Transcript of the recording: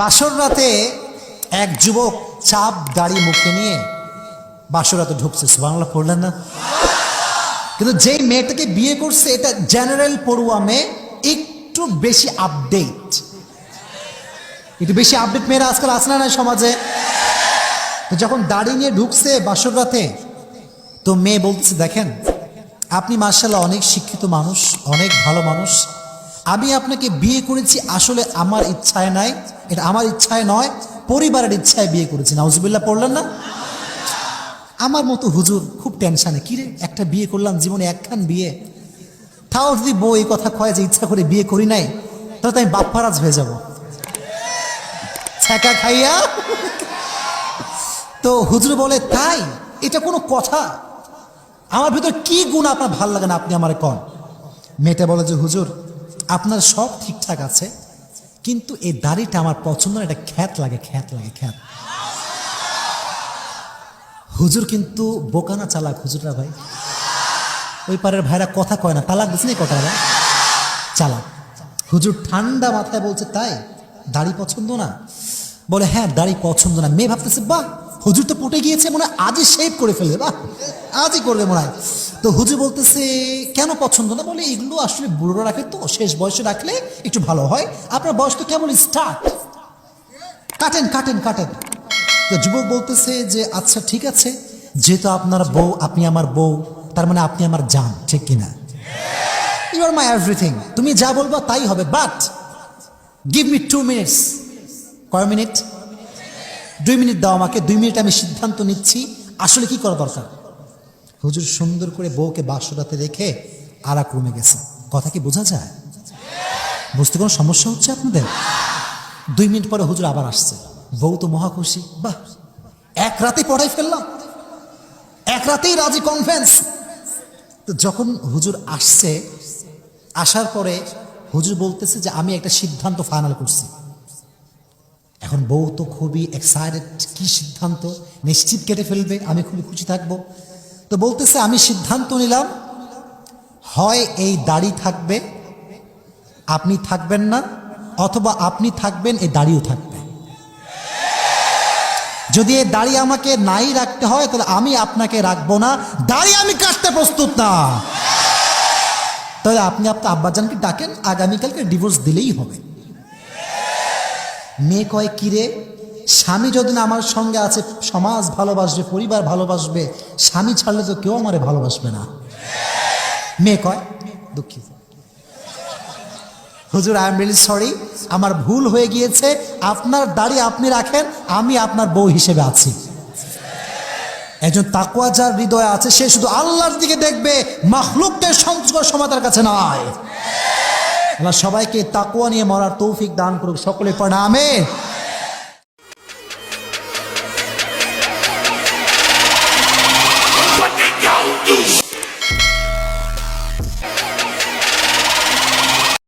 বাসর রাতে এক যুবক চাপ দাড়ি মুখে নিয়ে বাসর রাতে ঢুকছে বাংলা পড়লেন না? কিন্তু যেই মেয়েটাকে বিয়ে করছে, এটা জেনারেল পড়ুয়া মেয়ে, একটু বেশি আপডেট একটু বেশি আপডেট মেয়েরা আজকাল আসে না না সমাজে? তো যখন দাড়ি নিয়ে ঢুকছে বাসর রাতে, তো মেয়ে বলতেছে, দেখেন, আপনি মার্শাল্লাহ অনেক শিক্ষিত মানুষ, অনেক ভালো মানুষ আমি আপনাকে বিয়ে করেছি আসলে আমার ইচ্ছায় নাই, এটা আমার ইচ্ছায় নয়, পরিবারের ইচ্ছায় বিয়ে করেছি। নাউজুবিল্লাহ, পড়লেন না? আমার মতো হুজুর খুব টেনশানে কিরে একটা বিয়ে করলাম জীবনে একখান বিয়ে? তাও যদি বউ এই কথা কয় যে ইচ্ছা করে বিয়ে করি নাই, তাহলে আমি বাপ্পারাজ হয়ে যাব। ছ্যাঁকা খাইয়া? তো হুজুর বলে, তাই? এটা কোনো কথা? আমার ভিতর কি গুণ আপনার ভালো লাগে না আপনি আমার কন? মেয়েটা বলে যে, হুজুর আপনার সব ঠিকঠাক আছে, কিন্তু এই দাড়িটা আমার পছন্দ না এটা খ্যাত লাগে খ্যাত লাগে, খ্যাত। হুজুর কিন্তু বোকানা চালাক হুজুররা ভাই। ওই পারের ভাইরা কথা কয় না, তালাক না কথা ভাই চালাক। হুজুর ঠান্ডা মাথায় বলছে, তাই, দাড়ি পছন্দ না? বলে হ্যাঁ দাড়ি পছন্দ না। মেয়ে ভাবতেছে, বাহ হুজুর তো পটে গিয়েছে মনে হয়, আজই শেভ করে ফেলবে, বাহ, আজই করবে মনে হয়। তো হুজুর বলতেছে, কেন পছন্দ না? বলে, এগুলো আসলে বুড়োরা রাখে তো, শেষ বয়সে রাখলে একটু ভালো হয়। আপনার বয়স তো কেমন? স্টার্ট কাটেন কাটেন কাটেন। তো যুবক বলতেছে যে আচ্ছা ঠিক আছে। যেহেতু আপনার বউ, আপনি আমার বউ, তার মানে আপনি আমার যান ঠিক কিনা ইউ আর মাই এভরিথিং তুমি যা বলবা তাই হবে but give me two minutes কয় মিনিট? দুই মিনিট দাও আমাকে, দুই মিনিট আমি সিদ্ধান্ত নিচ্ছি, আসলে কি করা দরকার? হুজুর সুন্দর করে বউকে বাসরাতে রেখে আর কমে গেছে। কথা কি বোঝা যায়? বুঝতে কোনো সমস্যা হচ্ছে আপনাদের? দুই মিনিট পরে হুজুর আবার আসছে। বউ তো মহা খুশি। বাহ! এক রাতে পড়াই ফেললাম। এক রাতেই রাজি কনফারেন্স তো যখন হুজুর আসছে, আসার পরে হুজুর বলতেছে যে আমি একটা সিদ্ধান্ত ফাইনাল করছি। এখন বউ তো খুবই এক্সাইটেড কি সিদ্ধান্ত? নিশ্চিত কেটে ফেলবে, আমি খুবই খুশি থাকব। তো বলতেছে, আমি সিদ্ধান্ত নিলাম, হয় এই দাড়ি থাকবে, আপনি থাকবেন না, অথবা আপনি থাকবেন, এই দাড়িও থাকবে। যদি এই দাড়ি আমাকে নাই রাখতে হয়, তাহলে আমি আপনাকে রাখব না। দাড়ি আমি কাটতে প্রস্তুত না। তাহলে আপনি আপনার আব্বাজানকে ডাকেন, আগামীকালকে ডিভোর্স দিলেই হবে। মেয়ে কয়, কিরে, স্বামী যদি না আমার সঙ্গে আছে, সমাজ ভালোবাসবে, পরিবার ভালোবাসবে, স্বামী ছাড়লে তো কেউ আমারে ভালোবাসবে না। মেয়ে কয়, দুঃখিত। হুজুর আই এম রিয়েলি সরি আমার ভুল হয়ে গিয়েছে, আপনার দাড়ি আপনি রাখেন, আমি আপনার বউ হিসেবে আছি। একজন তাকুয়া যার হৃদয়ে আছে, সে শুধু আল্লাহর দিকে দেখবে মাহলুককে সন্তুষ্ট সময় কাছে নয়। আল্লাহ সবাইকে তাকুয়া নিয়ে মরার তৌফিক দান করুক সকলে প্রণামে